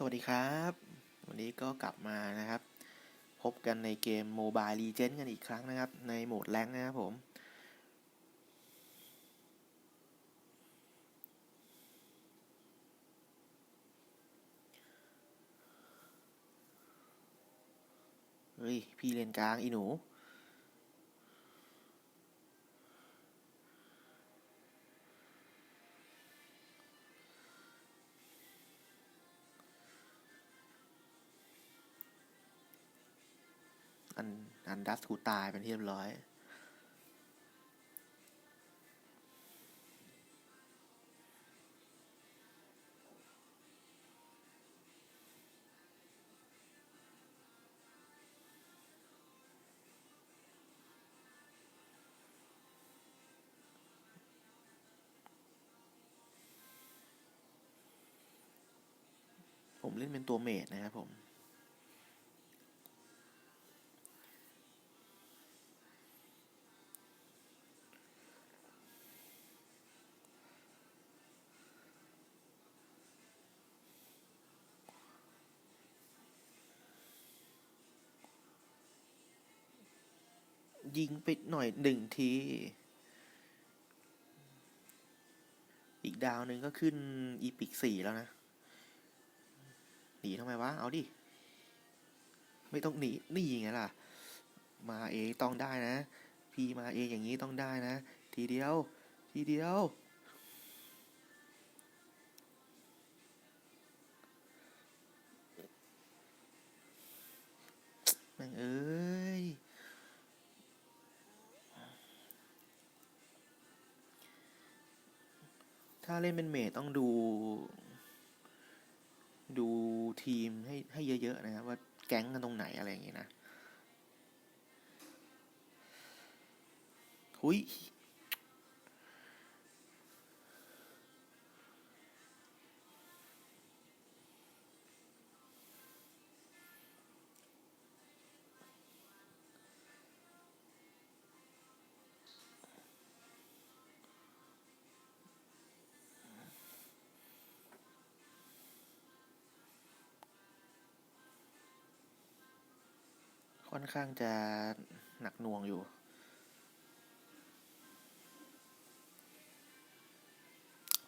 สวัสดีครับ วันนี้ก็กลับมานะครับ พบกันในเกม Mobile Legends กันอีกครั้งนะครับ ในโหมดแรงนะครับผม เฮ้ย พี่เลนกลางอีหนู อันอันดัสกูตายเป็นที่เรียบร้อย ผมเล่นเป็นตัวเมดนะครับผม ยิงไปหน่อยหนึ่งที อีกดาวหนึ่งก็ขึ้นอีพิกสี่แล้วนะ หนีทำไมวะ เอาดิ ไม่ต้องหนี นี่ไงล่ะ มาเอต้องได้นะ พีมาเออย่างนี้ต้องได้นะ ทีเดียว ทีเดียว ถ้าเล่นเป็นเมดต้องดู ดูทีมให้ให้เยอะ ๆ นะครับ ว่าแก๊งกันตรงไหนอะไรอย่างงี้นะ หุย ข้างจะหนักหน่วงอยู่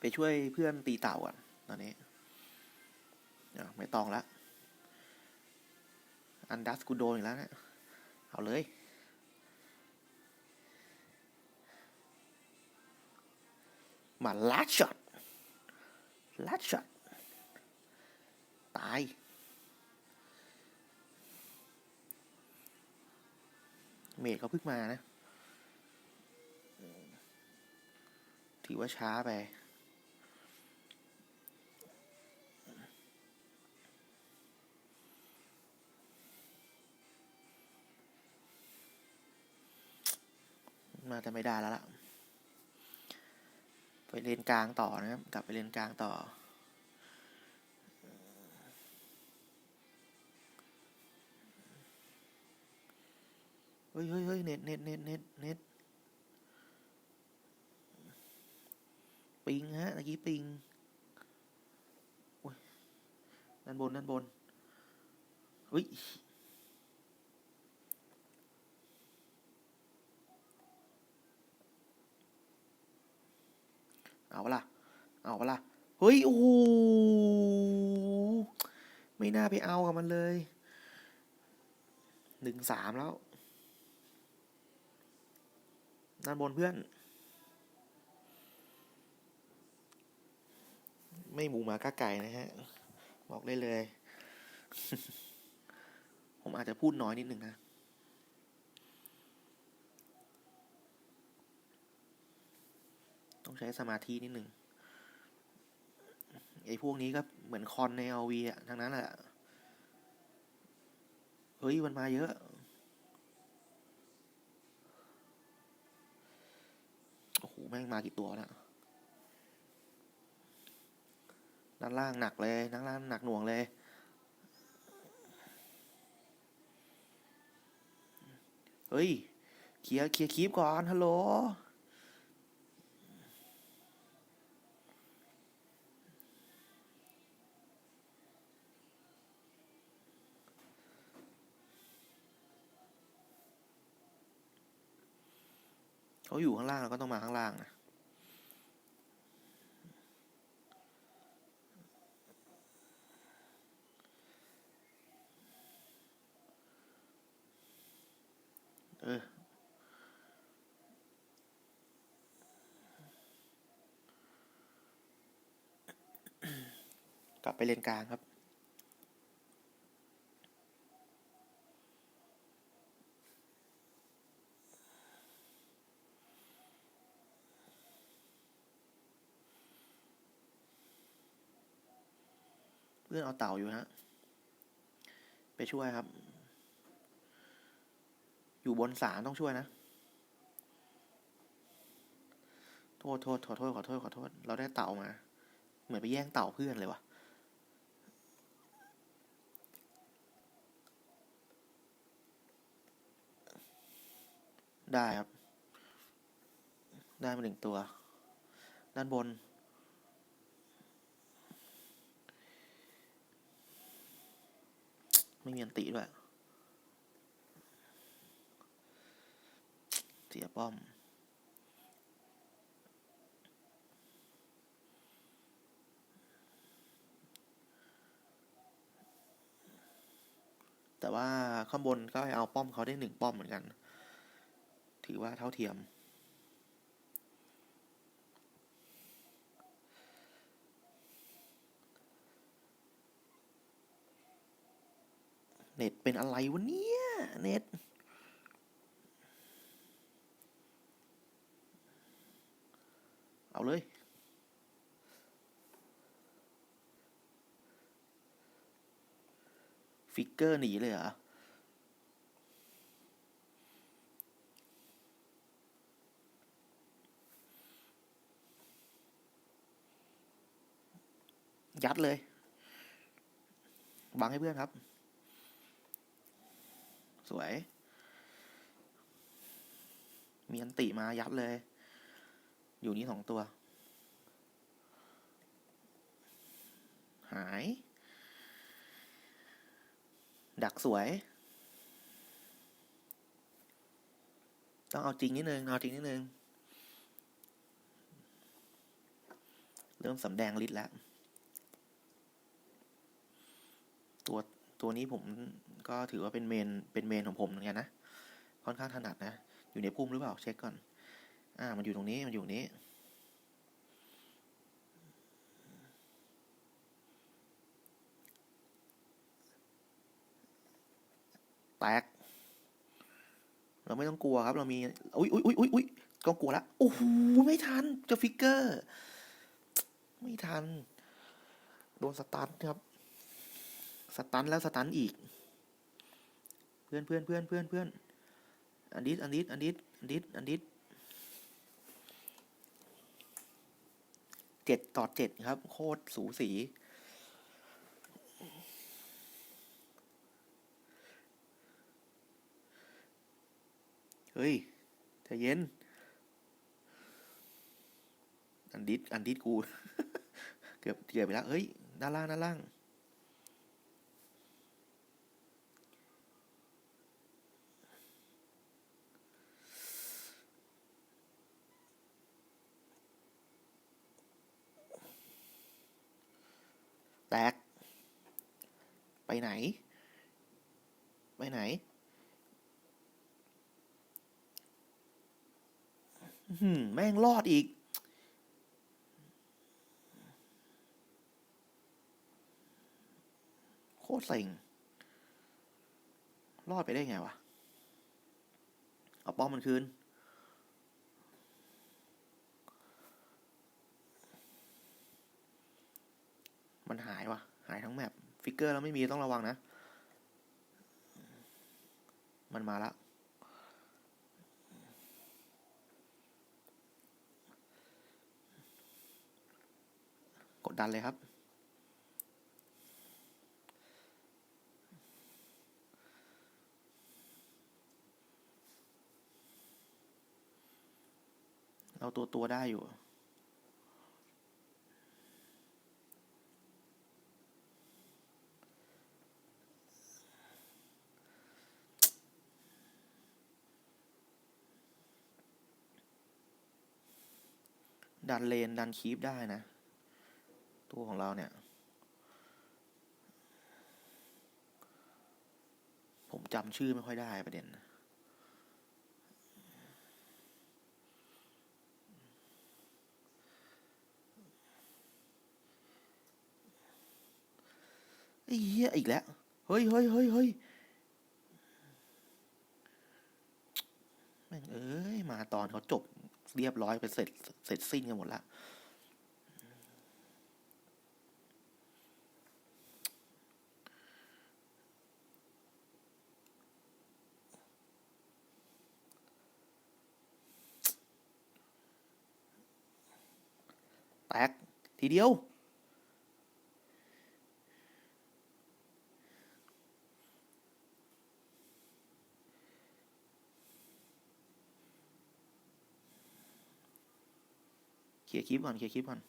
ไปช่วยเพื่อนตีเต่าอะตอนนี้ไม่ต้องละ อันดัสกูโดนอีกแล้วเนะี่ยเอาเลย มาลัดช็อตลัดช็อต ตาย เมดเขาเพิ่งมานะ ถือว่าช้าไป มาแต่ไม่ได้แล้วล่ะ ไปเลนกลางต่อนะครับ กลับไปเลนกลางต่อ เฮ้ยเฮ้ยเฮ้ยเน็ตเน็ตเน็ตเน็ตเน็ตปิงฮะตะกี้ปิงด้านบนด้านบนเฮ้ยเอาปะล่ะเอาปะล่ะเฮ้ย โอ้โห ไม่น่าไปเอากับมันเลย หนึ่งสามแล้ว ด้านบนเพื่อน ไม่หมูหมาก้าไก่นะฮะ บอกได้เลย ผมอาจจะพูดน้อยนิดนึงนะ ต้องใช้สมาธินิดหนึ่งไอ้พวกนี้ก็เหมือนคอนในเอวีอะทั้งนั้นแหละ เฮ้ย มันมาเยอะ โอ้โห แม่งมากี่ตัวนะด้านล่างหนักเลยด้านล่างหนักหน่วงเลย เฮ้ย เคลียร์เคลียร์คลิปก่อน ฮัลโหล เขาอยู่ข้างล่างเราก็ต้องมาข้างล่างนะเออกลับไปเลนกลางครับ เอาเต่าอยู่ฮะ ไปช่วยครับ อยู่บนสามต้องช่วยนะ โทษโทษขอโทษขอโทษขอโทษ เราได้เต่ามา เหมือนไปแย่งเต่าเพื่อนเลยวะได้ครับ ได้มาหนึ่งตัว ด้านบน ไม่มีอันติด้วย เสียป้อม แต่ว่าข้างบนก็ไปเอาป้อมเขาได้หนึ่งป้อมเหมือนกัน ถือว่าเท่าเทียม เน็ตเป็นอะไรวะเนี่ย เน็ต เอาเลย ฟิกเกอร์หนีเลยเหรอยัดเลย บังให้เพื่อนครับ สวย มีอันติมายัดเลย อยู่นี่สองตัว หาย ดักสวย ต้องเอาจริงนิดนึง เอาจริงนิดนึง เริ่มสำแดงฤทธิ์แล้ว ตัวตัวนี้ผม ก็ถือว่าเป็นเมน เป็นเมนของผมเหมือนกันนะ ค่อนข้างถนัดนะ อยู่ในพุ่มหรือเปล่า เช็คก่อน อ่า มันอยู่ตรงนี้ มันอยู่นี้ แตก เราไม่ต้องกลัวครับ เรามี อุ้ยอุ้ยอุ้ยอุ้ยอุ้ยก็กลัวแล้วโอ้โห ไม่ทัน จะฟิกเกอร์ ไม่ทัน โดนสตันครับ สตันแล้วสตันอีก พื่อนเพื่อนเพื่อนเพื่อนเพื่อนอันดิสอันดิสอันดิสอันดิสอันดิสเจ็ดต่อเจ็ดครับ โคตรสูสี เฮ้ยใจเย็น อันดิสอันดิสกู เกือบเกือบไปแล้ว เฮ้ยด้านล่างด้านล่าง แตก ไปไหน ไปไหนหือแม่งรอดอีก โคตรเซ็งรอดไปได้ไงวะ เอาป้อมมันคืน มันหายว่ะ หายทั้งแมปฟิกเกอร์แล้วไม่มีต้องระวังนะ มันมาแล้วกดดันเลยครับ เราตัวตัวได้อยู่ ดันเลน ดันคีปได้นะ ตัวของเราเนี่ย ผมจำชื่อไม่ค่อยได้ประเด็นไอ้เหี้ยอีกแล้ว เฮ้ยเฮ้ยเฮ้ยเฮ้ยแม่งเอ้ย มาตอนเขาจบ เรียบร้อยไปเสร็จเสร็จสิ้นกันหมดละแตกทีเดียว ยร์คลิปก่อนเคลียร์คลิปก่อน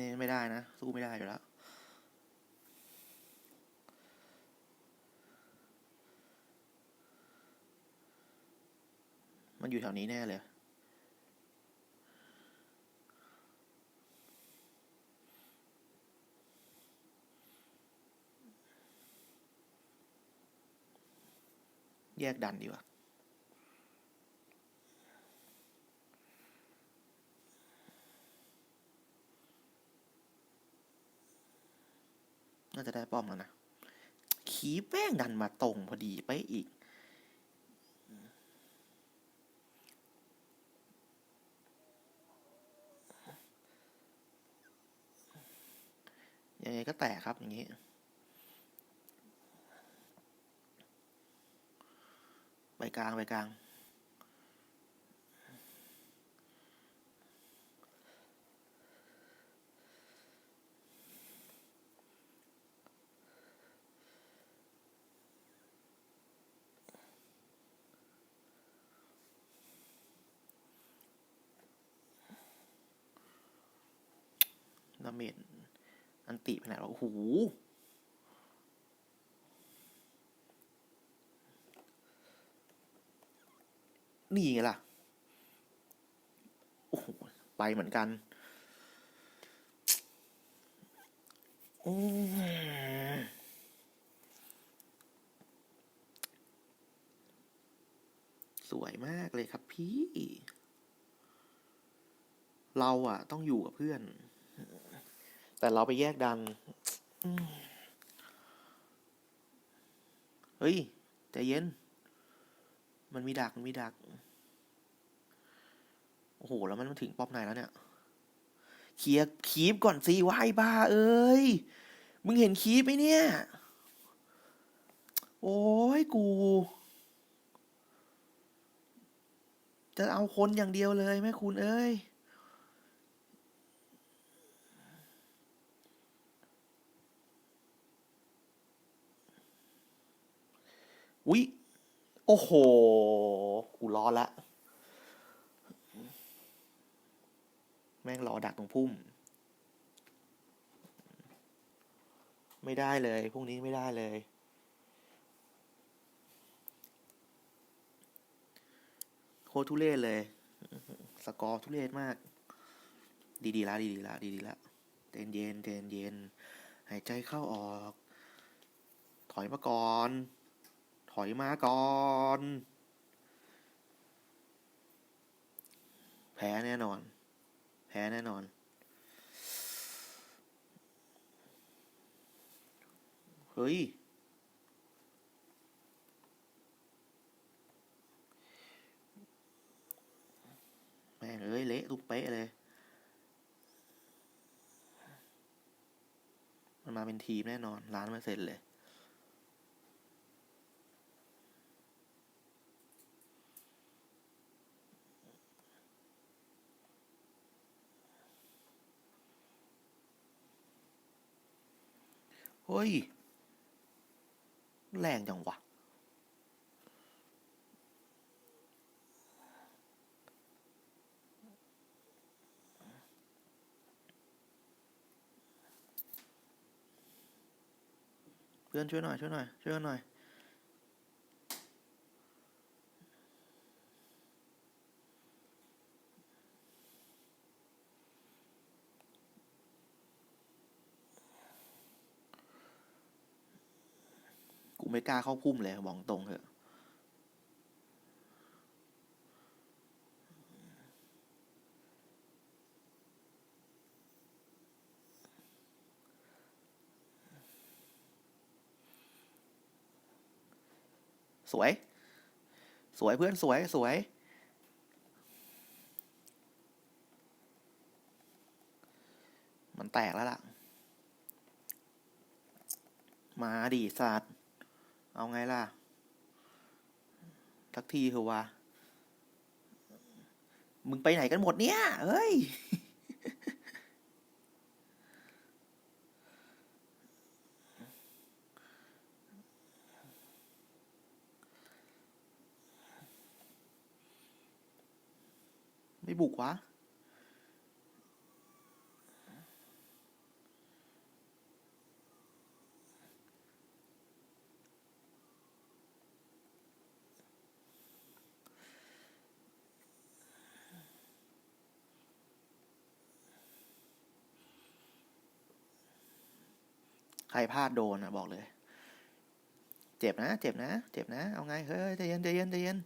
นี่ไม่ได้นะ สู้ไม่ได้อยู่แล้วมันอยู่แถวนี้แน่เลย แยกดันดีกว่า น่าจะได้ป้อมแล้วนะ ขีแป้งดันมาตรงพอดีไปอีก ยังไงก็แตกครับอย่างนี้ไปกลางไปกลาง ดาเมจอันติไปไหนแล้วโอ้โหนี่ไงล่ะ โอ้โห ไปเหมือนกันอืมสวยมากเลยครับพี่ เราอะต้องอยู่กับเพื่อน แต่เราไปแยกดันเฮ้ยใจเย็น มันมีดัก มันมีดัก โอ้โห แล้วมันมาถึงป๊อปไหนแล้วเนี่ยเคลียร์คีปก่อนสิวายบ้า เอ้ย มึงเห็นคีปไหมเนี่ย โอ้ยกู จะเอาคนอย่างเดียวเลยแม่คุณเอ้ย อุ๊ย โอ้โห กูรอละ แม่งรอดักตรงพุ่ม ไม่ได้เลย พวกนี้ไม่ได้เลย โคตรทุเรศเลย สกอร์ทุเรศมาก ดีๆละ ดีๆละ ดีๆละเย็นเย็นเย็นเย็นหายใจเข้าออก ถอยมาก่อน อยมาก่อน แพ้แน่นอน แพ้แน่นอน เฮ้ย แม่งเอ้ย เละทุกเป๊ะเลย มันมาเป็นทีมแน่นอนล้านมาเปอร์เซ็นต์เลย เฮ้ย แรงจังวะ เพื่อนช่วยหน่อยช่วยหน่อยช่วยหน่อย กล้าเข้าพุ่มเลยบอกตรงเถอะสวย สวยเพื่อนสวยสวย มันแตกแล้วล่ะ มาดิสัตว์ เอาไงล่ะทักทีเถอะวะมึงไปไหนกันหมดเนี่ยเฮ้ย ไม่บุกวะ ใครพลาดโดนอะบอกเลย เจ็บนะ เจ็บนะ เจ็บนะ เอาไง เฮ้ยใจเย็นใจเย็นใจเย็น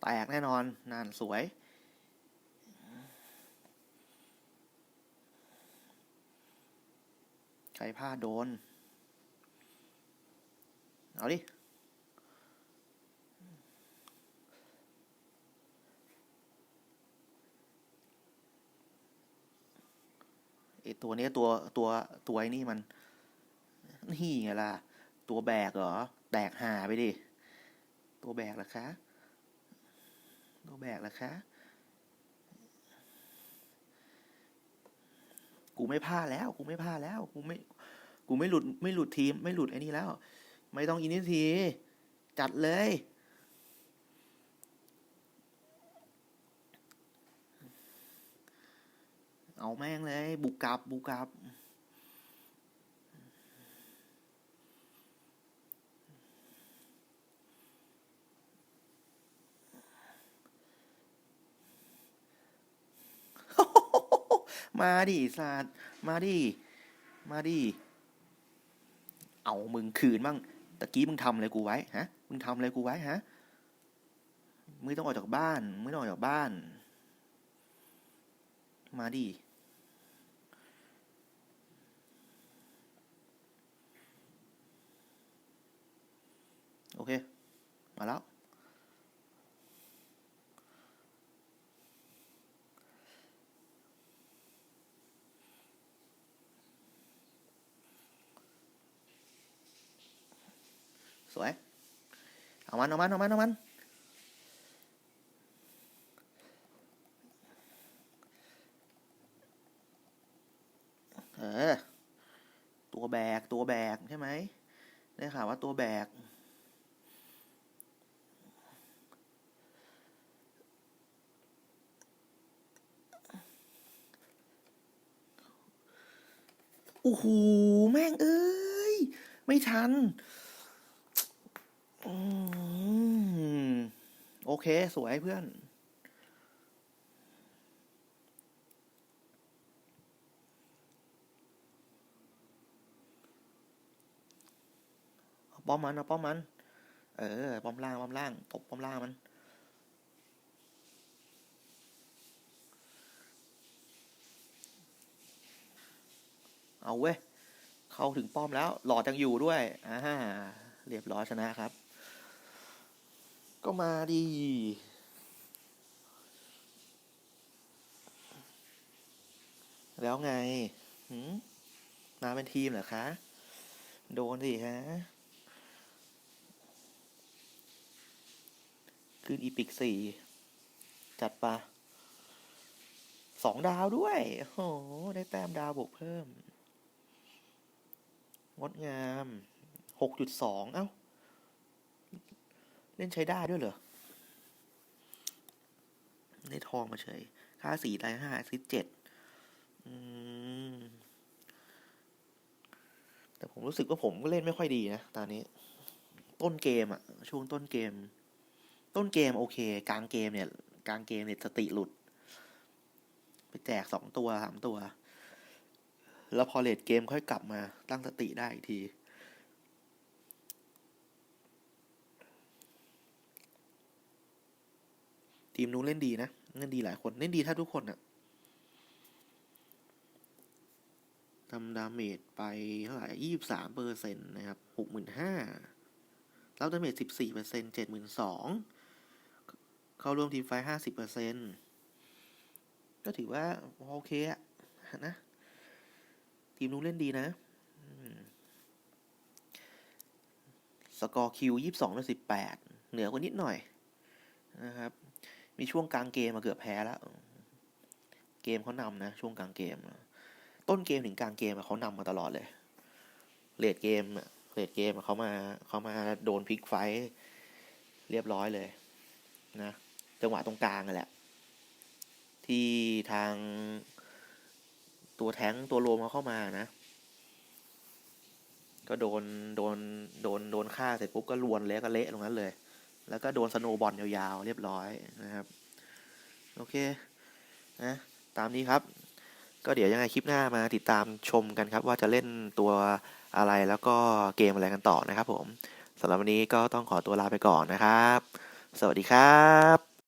แตกแน่นอนนั่นสวย ใครพลาโดน เอาดิ ไอตัวนี้ตัวตัวตัวไอ้นี่มัน นี่ไงล่ะ ตัวแบกเหรอ แตกหาไปดิ ตัวแบกเหรอคะ ตัวแบกเหรอคะ กูไม่พลาดแล้ว กูไม่พลาดแล้ว กูไม่ กูไม่หลุด ไม่หลุดทีม ไม่หลุดไอ้นี่แล้ว ไม่ต้องอินิที จัดเลย เอาแม่งเลย บุกกลับ บุกกลับ มาดิสัตว์มาดิมาดิเอามึงคืนบ้างตะกี้มึงทำอะไรกูไว้ฮะมึงทำอะไรกูไว้ฮะมึงต้องออกจากบ้านมึงต้องออกจากบ้าน มาดิโอเค มาแล้ว วย เอามัน เอามัน เอามัน เอามัน เออ ตัวแบก ตัวแบก ใช่ไหม ได้ข่าวว่าตัวแบก โอ้โห แม่งเอ้ย ไม่ทัน โอเค สวยเพื่อน ป้อมมันเอาป้อมมัน เออ ป้อมล่าง ป้อมล่าง ตบป้อมล่างมัน เอาเว้ย เข้าถึงป้อมแล้ว หลอดยังอยู่ด้วย อ่า เรียบร้อยชนะครับ ก็มาดีแล้วไงหืมมาเป็นทีมเหรอคะ โดนสิฮะ ขึ้นอีพิกสี่ จัดปะสองดาวด้วย โอ้โห ได้แต้มดาวบวกเพิ่ม งดงาม หกจุดสอง เอ้า เล่นใช้ได้ด้วยเหรอได้ทองมาเฉย ค่าสี่ไตห้าซิเจ็ดแต่ผมรู้สึกว่าผมก็เล่นไม่ค่อยดีนะ ตอนนี้ ต้นเกมอะช่วงต้นเกม ต้นเกมโอเค กลางเกมเนี่ย กลางเกมเนี่ยสติหลุด ไปแจกสองตัวสามตัว แล้วพอเลดเกมค่อยกลับมาตั้งสติได้อีกที ทีมนู้นเล่นดีนะเล่นดีหลายคนเล่นดีถ้าทุกคนอะทำดาเมจไปเท่าไหร่ยี่สิบสามเปอร์เซ็นต์นะครับหกหมื่นห้ารับดาเมจสิบสี่เปอร์เซ็นต์เจ็ดหมื่นสองเข้าร่วมทีมไฟห้าสิบเปอร์เซ็นต์ก็ถือว่าโอเคอะนะ ทีมนู้นเล่นดีนะ สกอร์คิวยี่สิบสองต่อสิบแปดเหนือกว่านิดหน่อยนะครับ มีช่วงกลางเกมมาเกือบแพ้แล้ว เกมเขานำนะ ช่วงกลางเกม ต้นเกมถึงกลางเกมเขานำมาตลอดเลยเลดเกมเลดเกมเขามาเขามาโดนพลิกไฟท์เรียบร้อยเลย นะจังหวะตรงกลางนั่นแหละ ที่ทางตัวแท้งตัวโลมเขาเข้ามานะ ก็โดนโดนโดนโดนฆ่าเสร็จปุ๊บก็ลวนเละก็เละตรงนั้นเลย แล้วก็โดนสโนบอลยาวๆ เรียบร้อยนะครับ โอเคนะตามนี้ครับ ก็เดี๋ยวยังไงคลิปหน้ามาติดตามชมกันครับ ว่าจะเล่นตัวอะไรแล้วก็เกมอะไรกันต่อนะครับผมสำหรับวันนี้ก็ต้องขอตัวลาไปก่อนนะครับ สวัสดีครับ